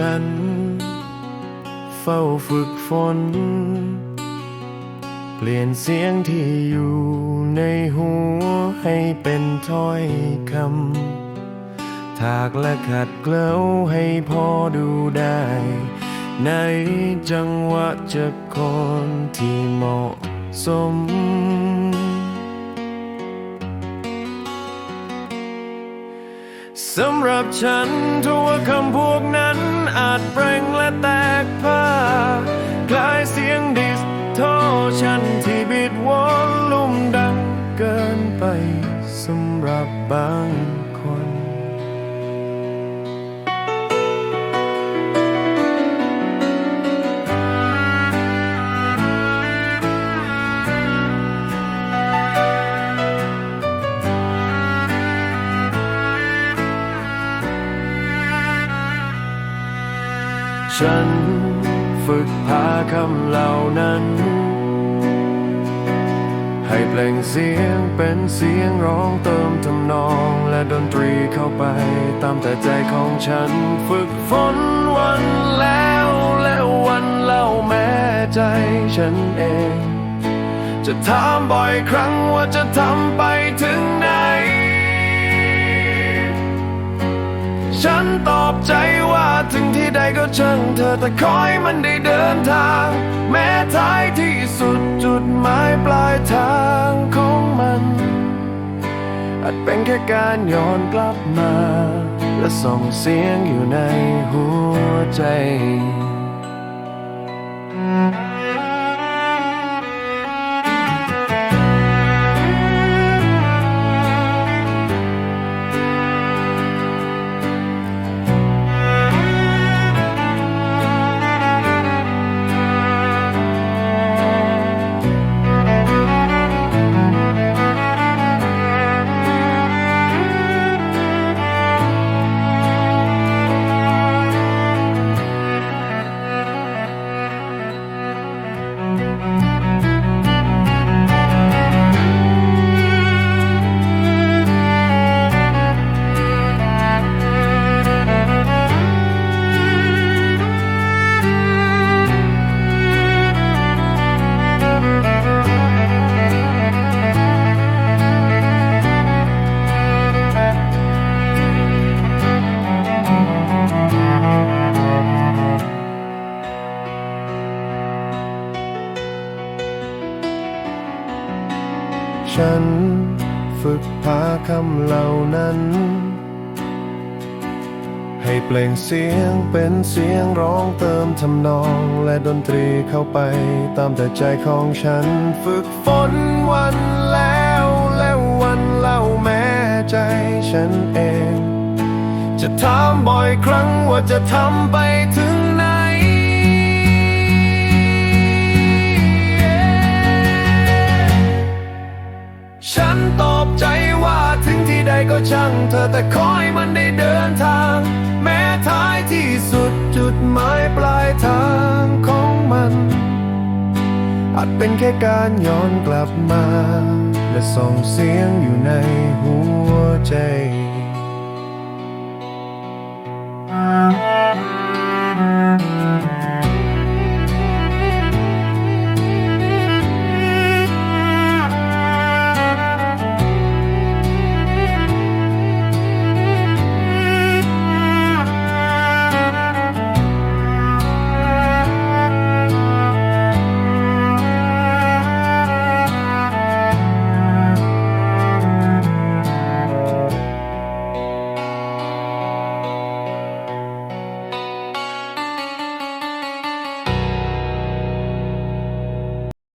ฉัน เฝ้าฝึกฝน เปลี่ยนเสียงที่อยู่ในหัวให้เป็นถ้อยคำ ถากและขัดเกลาให้พอดูได้ ในจังหวะจะคนที่เหมาะสมสำหรับฉันทั่วคำพว ดเปล่งและแตกผ้ากลายเสียงดิสโทชันที่บิดวอลลุ่มดังเกินไปสำหรับบาง ฉันฝึกพาคำเหล่านั้น ให้เปล่งเสียงเป็นเสียงร้องเติมทำนองและดนตรีเข้าไป ตามแต่ใจของฉันฝึกฝนวันแล้วและวันเล่าแม้ใจฉันเอง จะถามบ่อยครั้งว่าจะทำไปถึงไหน ฉันตอบใจ แต่คอยมันได้เดินทาง แม้ท้ายที่สุดจุดหมายปลายทางของมัน อาจเป็นแค่การย้อนกลับมา และส่งเสียงอยู่ในหัวใจ ฉัน ฝึกพาคำเหล่านั้น ให้เปล่งเสียงเป็นเสียงร้องเติมทำนองและดนตรีเข้าไปตามแต่ใจของฉัน ฝึกฝนวันแล้วและวันเล่าแม้ใจฉันเอง จะถามบ่อยครั้งว่าจะทำไปถึง จุดหมายปลายทางของมัน อาจเป็นแค่การย้อนกลับมา และส่งเสียงอยู่ในหัวใจ